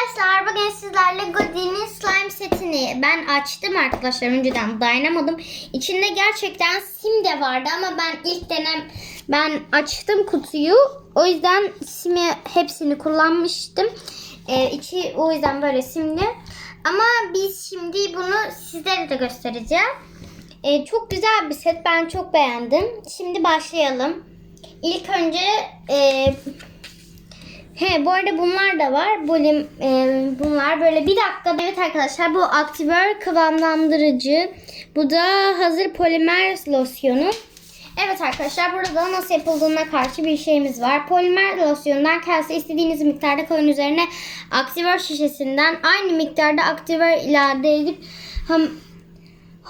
Arkadaşlar bugün sizlerle Godin'in slime setini ben açtım arkadaşlar önceden dayanamadım. İçinde gerçekten sim de vardı ama ben ilk denem ben açtım kutuyu. O yüzden simi hepsini kullanmıştım. Ee, içi o yüzden böyle simli. Ama biz şimdi bunu sizlere de göstereceğim. Ee, çok güzel bir set. Ben çok beğendim. Şimdi başlayalım. İlk önce e, He bu arada bunlar da var. Bu e, bunlar böyle bir dakika. Evet arkadaşlar bu aktivör kıvamlandırıcı. Bu da hazır polimer losyonu. Evet arkadaşlar burada nasıl yapıldığına karşı bir şeyimiz var. Polimer losyondan kelse istediğiniz miktarda koyun üzerine aktivör şişesinden aynı miktarda aktivör ilave edip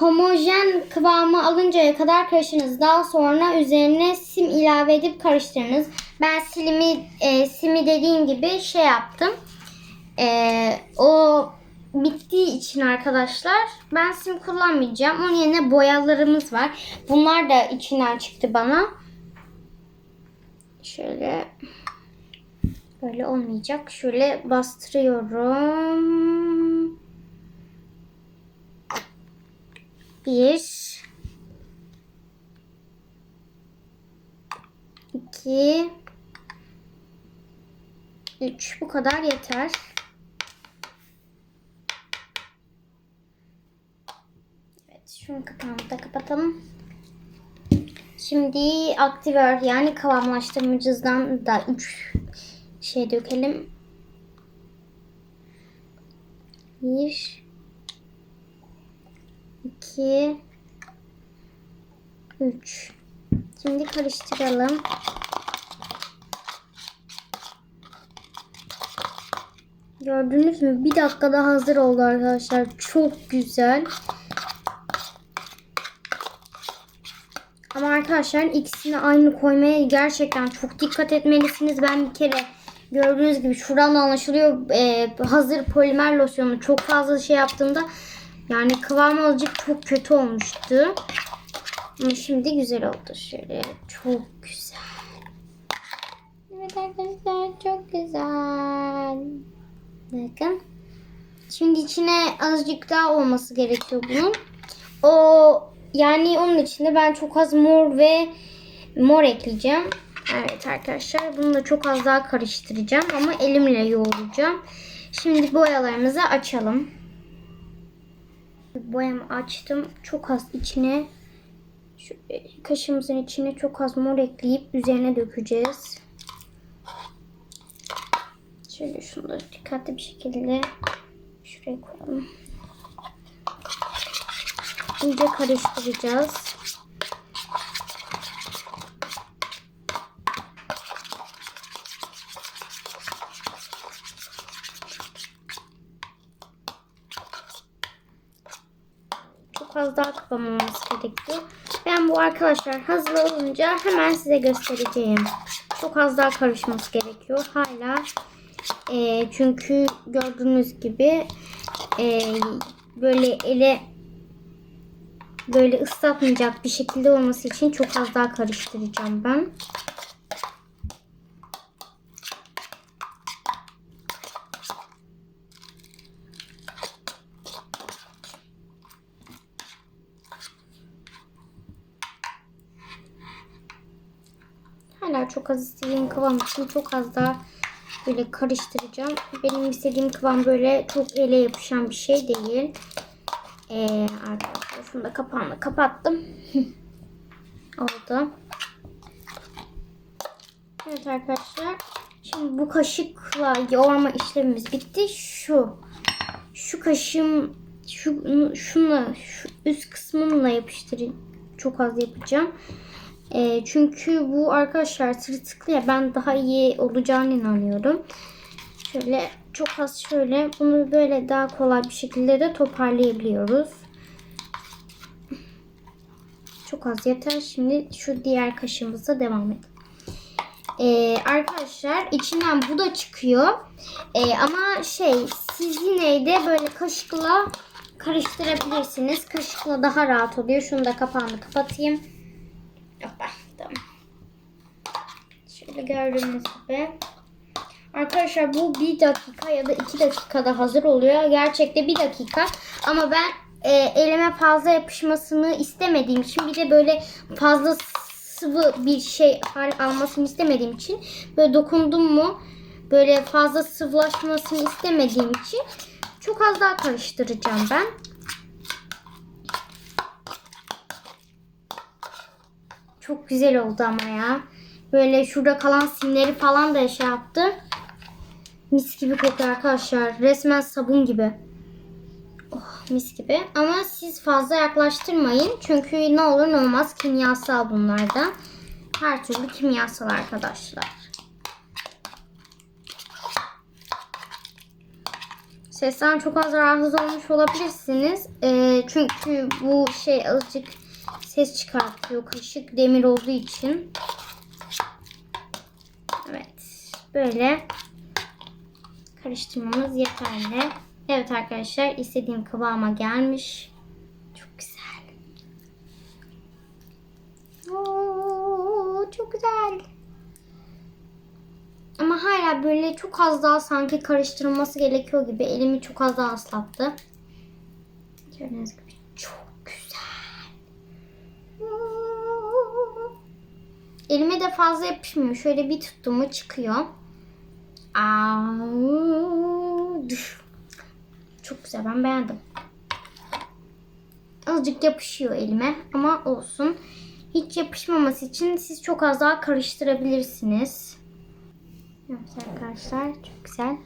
homojen kıvamı alıncaya kadar karıştırınız. Daha sonra üzerine sim ilave edip karıştırınız. Ben silimi e, simi dediğim gibi şey yaptım. E, o bittiği için arkadaşlar ben sim kullanmayacağım. Onun yerine boyalarımız var. Bunlar da içinden çıktı bana. Şöyle böyle olmayacak. Şöyle bastırıyorum. Bir. iki, üç. Bu kadar yeter. Evet, şunun kapağını da kapatalım. Şimdi aktivör yani kıvamlaştırmacızdan da 3 şey dökelim. Bir, iki, üç. Şimdi karıştıralım. Gördünüz mü? Bir dakikada hazır oldu arkadaşlar. Çok güzel. Ama arkadaşlar ikisini aynı koymaya gerçekten çok dikkat etmelisiniz. Ben bir kere gördüğünüz gibi şuradan da anlaşılıyor. Ee, hazır polimer losyonu çok fazla şey yaptığımda yani kıvam azıcık çok kötü olmuştu. Ama şimdi güzel oldu. Şöyle çok güzel. Evet arkadaşlar çok güzel. Bakın. Şimdi içine azıcık daha olması gerekiyor bunun. O yani onun içinde ben çok az mor ve mor ekleyeceğim. Evet arkadaşlar bunu da çok az daha karıştıracağım ama elimle yoğuracağım. Şimdi boyalarımızı açalım. Boyamı açtım. Çok az içine şu kaşığımızın içine çok az mor ekleyip üzerine dökeceğiz. Şöyle şunu da dikkatli bir şekilde şuraya koyalım. İyice karıştıracağız. Çok az daha kıvamamız gerekiyor. Ben bu arkadaşlar hazır olunca hemen size göstereceğim. Çok az daha karışması gerekiyor. Hala e, çünkü gördüğünüz gibi e, böyle ele böyle ıslatmayacak bir şekilde olması için çok az daha karıştıracağım ben. Hala çok az istediğim kıvam için çok az daha böyle karıştıracağım. Benim istediğim kıvam böyle çok ele yapışan bir şey değil. Ee, arkadaşlar şunu da kapağını kapattım. Oldu. Evet arkadaşlar. Şimdi bu kaşıkla yoğurma işlemimiz bitti. Şu şu kaşığım şu şunu şu üst kısmımla yapıştırayım. Çok az yapacağım. E, çünkü bu arkadaşlar tırtıklı ya ben daha iyi olacağını inanıyorum. Şöyle çok az şöyle bunu böyle daha kolay bir şekilde de toparlayabiliyoruz. Çok az yeter. Şimdi şu diğer kaşığımıza devam edelim. Ee, arkadaşlar içinden bu da çıkıyor. Ee, ama şey siz yine de böyle kaşıkla karıştırabilirsiniz. Kaşıkla daha rahat oluyor. Şunu da kapağını kapatayım. Tamam. Şöyle gördüğünüz gibi. Arkadaşlar bu bir dakika ya da iki dakikada hazır oluyor. Gerçekte bir dakika. Ama ben e, elime fazla yapışmasını istemediğim için bir de böyle fazla sıvı bir şey hal almasını istemediğim için böyle dokundum mu böyle fazla sıvılaşmasını istemediğim için çok az daha karıştıracağım ben. Çok güzel oldu ama ya. Böyle şurada kalan simleri falan da şey yaptı. Mis gibi kokuyor arkadaşlar. Resmen sabun gibi. Oh, mis gibi. Ama siz fazla yaklaştırmayın. Çünkü ne olur ne olmaz kimyasal bunlarda. Her türlü kimyasal arkadaşlar. Sesten çok az rahatsız olmuş olabilirsiniz. Ee, çünkü bu şey azıcık ses çıkartıyor. Kaşık demir olduğu için. Evet. Böyle karıştırmamız yeterli. Evet arkadaşlar istediğim kıvama gelmiş. Çok güzel. Oo, çok güzel. Ama hala böyle çok az daha sanki karıştırılması gerekiyor gibi. Elimi çok az daha ıslattı. Gördüğünüz gibi Elime de fazla yapışmıyor. Şöyle bir tuttum çıkıyor. Aa. Çok güzel ben beğendim. Azıcık yapışıyor elime ama olsun. Hiç yapışmaması için siz çok az daha karıştırabilirsiniz. Evet arkadaşlar çok güzel.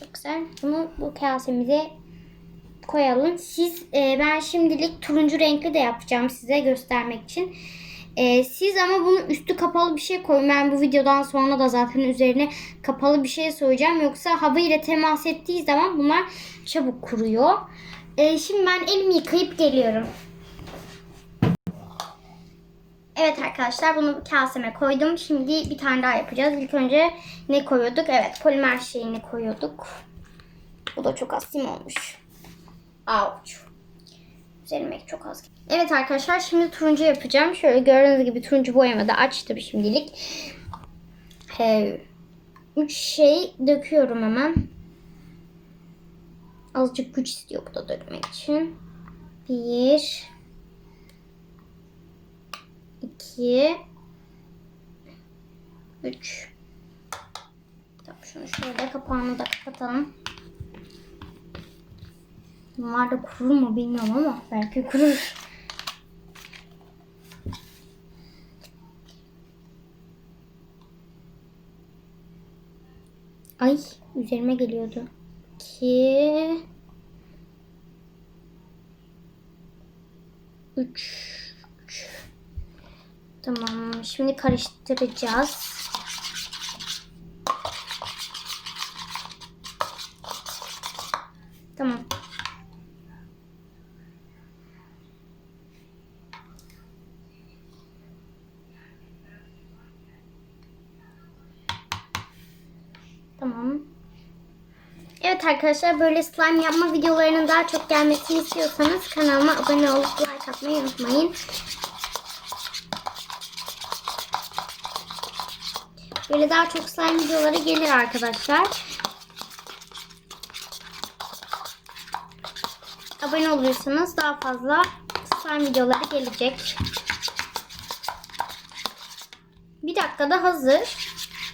Çok güzel. Bunu bu kasemize koyalım. Siz e, ben şimdilik turuncu renkli de yapacağım size göstermek için. E, siz ama bunu üstü kapalı bir şey koyun. Ben bu videodan sonra da zaten üzerine kapalı bir şey soyacağım. Yoksa hava ile temas ettiği zaman bunlar çabuk kuruyor. E, şimdi ben elimi yıkayıp geliyorum. Evet arkadaşlar bunu kaseme koydum. Şimdi bir tane daha yapacağız. İlk önce ne koyuyorduk? Evet polimer şeyini koyuyorduk. Bu da çok az sim olmuş. Avuç. Üzerime çok az. Evet arkadaşlar şimdi turuncu yapacağım. Şöyle gördüğünüz gibi turuncu boyama da açtım şimdilik. Ee, üç şey döküyorum hemen. Azıcık güç istiyor bu da dökmek için. Bir. iki, Üç. Tamam şunu şöyle kapağını da kapatalım. Bunlar da kurur mu bilmiyorum ama belki kurur. Ay üzerime geliyordu. Üç. Üç. Tamam. Şimdi karıştıracağız. Tamam. Tamam. Evet arkadaşlar böyle slime yapma videolarının daha çok gelmesini istiyorsanız kanalıma abone olup like atmayı unutmayın. Böyle daha çok slime videoları gelir arkadaşlar. Abone olursanız daha fazla slime videoları gelecek. Bir dakikada hazır.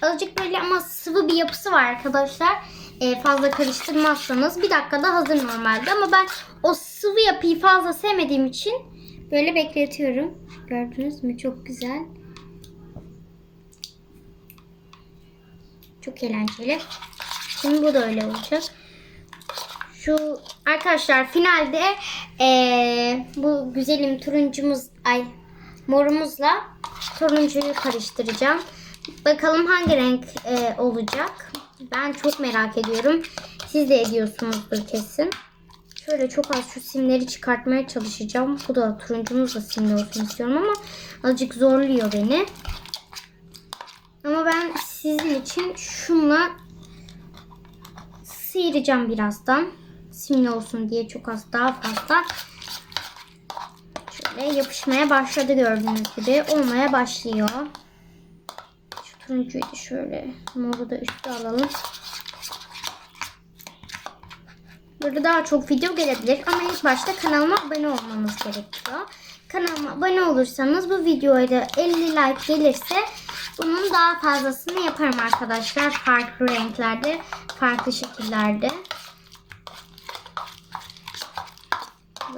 Azıcık böyle ama sıvı bir yapısı var arkadaşlar. Ee, fazla karıştırmazsanız bir dakikada hazır normalde. Ama ben o sıvı yapıyı fazla sevmediğim için böyle bekletiyorum. Gördünüz mü? Çok güzel. Çok eğlenceli. Şimdi bu da öyle olacak. Şu arkadaşlar finalde ee, bu güzelim turuncumuz ay morumuzla turuncuyu karıştıracağım. Bakalım hangi renk e, olacak. Ben çok merak ediyorum. Siz de ediyorsunuzdur kesin. Şöyle çok az şu simleri çıkartmaya çalışacağım. Bu da turuncumuz da simli olsun istiyorum ama azıcık zorluyor beni. Ama ben sizin için şunla sıyıracağım birazdan. Simli olsun diye çok az daha fazla. Şöyle yapışmaya başladı gördüğünüz gibi. Olmaya başlıyor. Da şöyle moru da üstü alalım. Burada daha çok video gelebilir ama ilk başta kanalıma abone olmanız gerekiyor. Kanalıma abone olursanız bu videoya da 50 like gelirse bunun daha fazlasını yaparım arkadaşlar. Farklı renklerde, farklı şekillerde.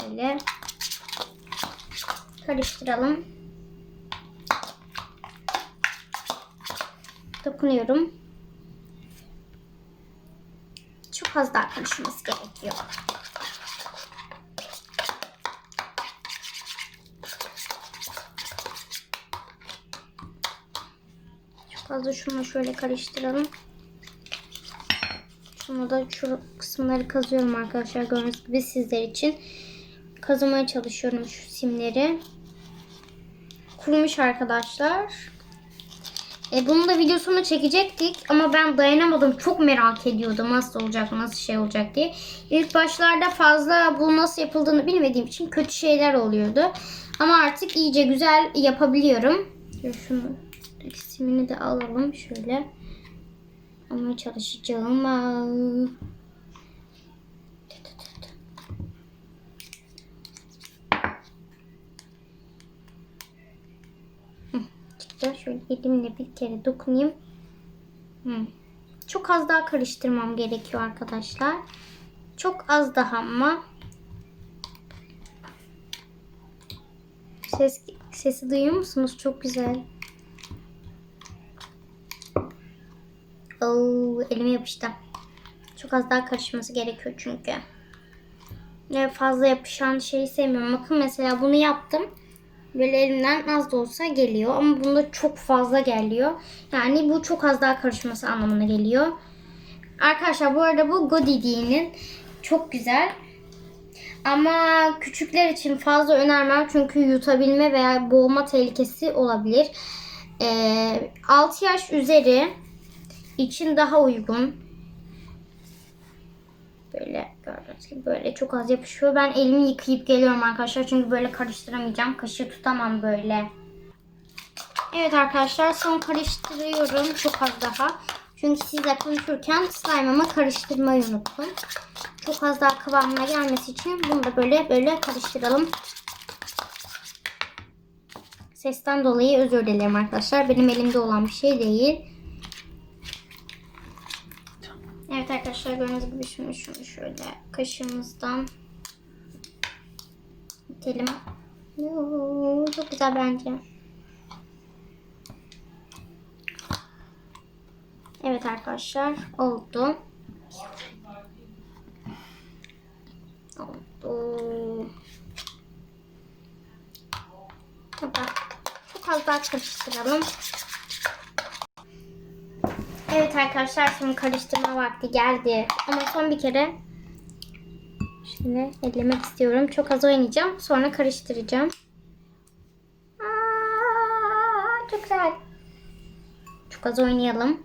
Böyle karıştıralım. Dokunuyorum. Çok az daha karışması gerekiyor. Çok az da şunu şöyle karıştıralım. Şunu da şu kısımları kazıyorum arkadaşlar gördüğünüz gibi sizler için. Kazımaya çalışıyorum şu simleri. Kurumuş arkadaşlar. E, bunu da videosunu çekecektik ama ben dayanamadım. Çok merak ediyordum nasıl olacak, nasıl şey olacak diye. İlk başlarda fazla bu nasıl yapıldığını bilmediğim için kötü şeyler oluyordu. Ama artık iyice güzel yapabiliyorum. Şunu simini de alalım şöyle. Ama çalışacağım. Çıktı. Şöyle elimle bir kere dokunayım. Hı. Çok az daha karıştırmam gerekiyor arkadaşlar. Çok az daha ama. Ses, sesi duyuyor musunuz? Çok güzel. Oo, elime yapıştı. Çok az daha karışması gerekiyor çünkü. Fazla yapışan şeyi sevmiyorum. Bakın mesela bunu yaptım. Böyle elimden az da olsa geliyor. Ama bunda çok fazla geliyor. Yani bu çok az daha karışması anlamına geliyor. Arkadaşlar bu arada bu Godidi'nin çok güzel. Ama küçükler için fazla önermem. Çünkü yutabilme veya boğulma tehlikesi olabilir. Ee, 6 yaş üzeri için daha uygun. Böyle gördüğünüz gibi böyle çok az yapışıyor. Ben elimi yıkayıp geliyorum arkadaşlar. Çünkü böyle karıştıramayacağım. Kaşığı tutamam böyle. Evet arkadaşlar son karıştırıyorum. Çok az daha. Çünkü sizle konuşurken slime'ımı karıştırmayı unuttum. Çok az daha kıvamına gelmesi için bunu da böyle böyle karıştıralım. Sesten dolayı özür dilerim arkadaşlar. Benim elimde olan bir şey değil. Evet arkadaşlar gördüğünüz gibi şunu şunu şöyle kaşığımızdan itelim. Oo, çok güzel bence. Evet arkadaşlar oldu. Oldu. Tamam. Çok az daha karıştıralım. Evet arkadaşlar şimdi karıştırma vakti geldi. Ama son bir kere şimdi ellemek istiyorum. Çok az oynayacağım. Sonra karıştıracağım. Aa, çok güzel. Çok az oynayalım.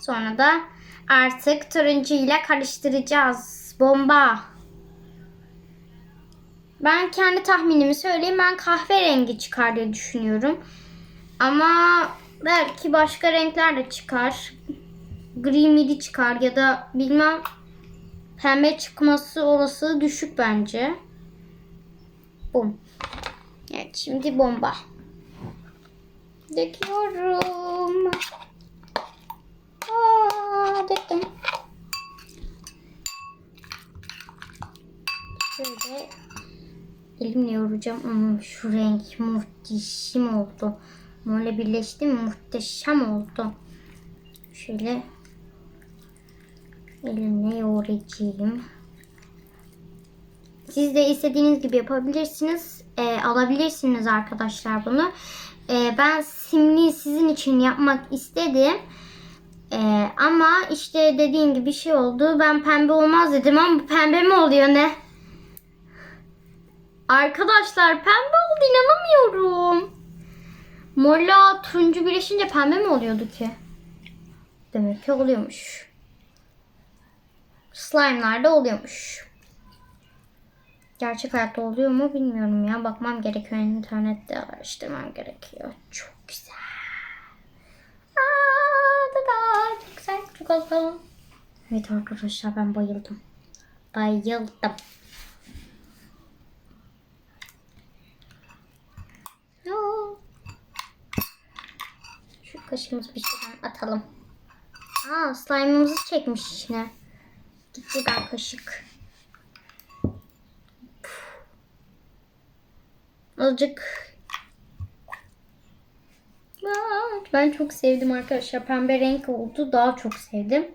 Sonra da artık turuncu ile karıştıracağız. Bomba. Ben kendi tahminimi söyleyeyim. Ben kahverengi çıkar diye düşünüyorum. Ama belki başka renkler de çıkar. Gri midi çıkar ya da bilmem pembe çıkması olasılığı düşük bence. Bum. Evet şimdi bomba. Döküyorum. Aa, döktüm. Şöyle elimle yoğuracağım ama şu renk muhteşem oldu. Morla birleşti muhteşem oldu. Şöyle elimle yoğuracağım. Siz de istediğiniz gibi yapabilirsiniz. E, alabilirsiniz arkadaşlar bunu. E, ben simli sizin için yapmak istedim. E, ama işte dediğim gibi bir şey oldu. Ben pembe olmaz dedim ama bu pembe mi oluyor ne? Arkadaşlar pembe oldu inanamıyorum. Morla turuncu birleşince pembe mi oluyordu ki? Demek ki oluyormuş. Slime'larda oluyormuş. Gerçek hayatta oluyor mu bilmiyorum ya. Bakmam gerekiyor. internette araştırmam gerekiyor. Çok güzel. çok az kalan. Evet arkadaşlar ben bayıldım. Bayıldım. Şu kaşığımızı bir şeyden atalım. Aa slime'ımızı çekmiş içine. Gitti ben kaşık. Azıcık. Aa, ben çok sevdim arkadaşlar. Pembe renk oldu. Daha çok sevdim.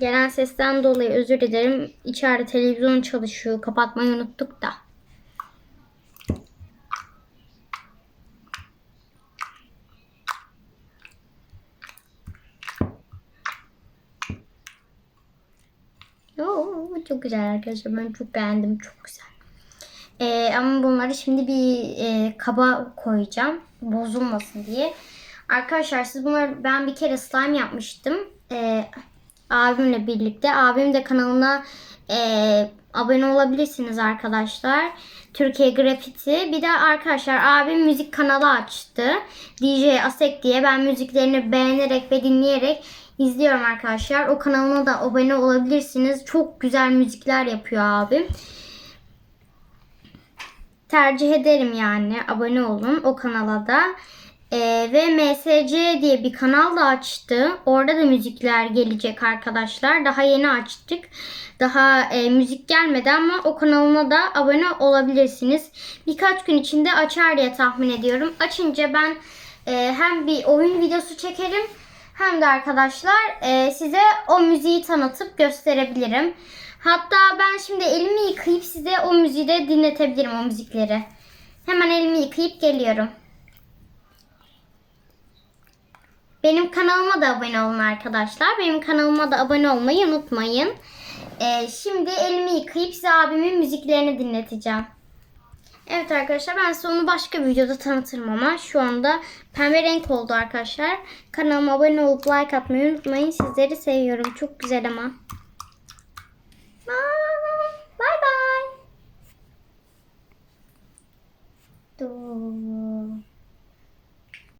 Gelen sesten dolayı özür dilerim. İçeride televizyon çalışıyor. Kapatmayı unuttuk da. Oo, çok güzel arkadaşlar. Ben çok beğendim. Çok güzel. Ee, ama bunları şimdi bir e, kaba koyacağım. Bozulmasın diye. Arkadaşlar siz bunları ben bir kere slime yapmıştım. Ee, abimle birlikte. Abim de kanalına e, abone olabilirsiniz arkadaşlar. Türkiye Grafiti. Bir de arkadaşlar abim müzik kanalı açtı. DJ Asek diye. Ben müziklerini beğenerek ve dinleyerek izliyorum arkadaşlar. O kanalına da abone olabilirsiniz. Çok güzel müzikler yapıyor abim tercih ederim yani. Abone olun o kanala da. Ee, ve MSC diye bir kanal da açtı. Orada da müzikler gelecek arkadaşlar. Daha yeni açtık. Daha e, müzik gelmedi ama o kanalına da abone olabilirsiniz. Birkaç gün içinde açar diye tahmin ediyorum. Açınca ben e, hem bir oyun videosu çekerim hem de arkadaşlar e, size o müziği tanıtıp gösterebilirim. Hatta ben şimdi elimi yıkayıp size o müziği de dinletebilirim o müzikleri. Hemen elimi yıkayıp geliyorum. Benim kanalıma da abone olun arkadaşlar. Benim kanalıma da abone olmayı unutmayın. Ee, şimdi elimi yıkayıp size abimin müziklerini dinleteceğim. Evet arkadaşlar ben size onu başka bir videoda tanıtırım ama şu anda pembe renk oldu arkadaşlar. Kanalıma abone olup like atmayı unutmayın. Sizleri seviyorum. Çok güzel ama. Bye bye. Doğru.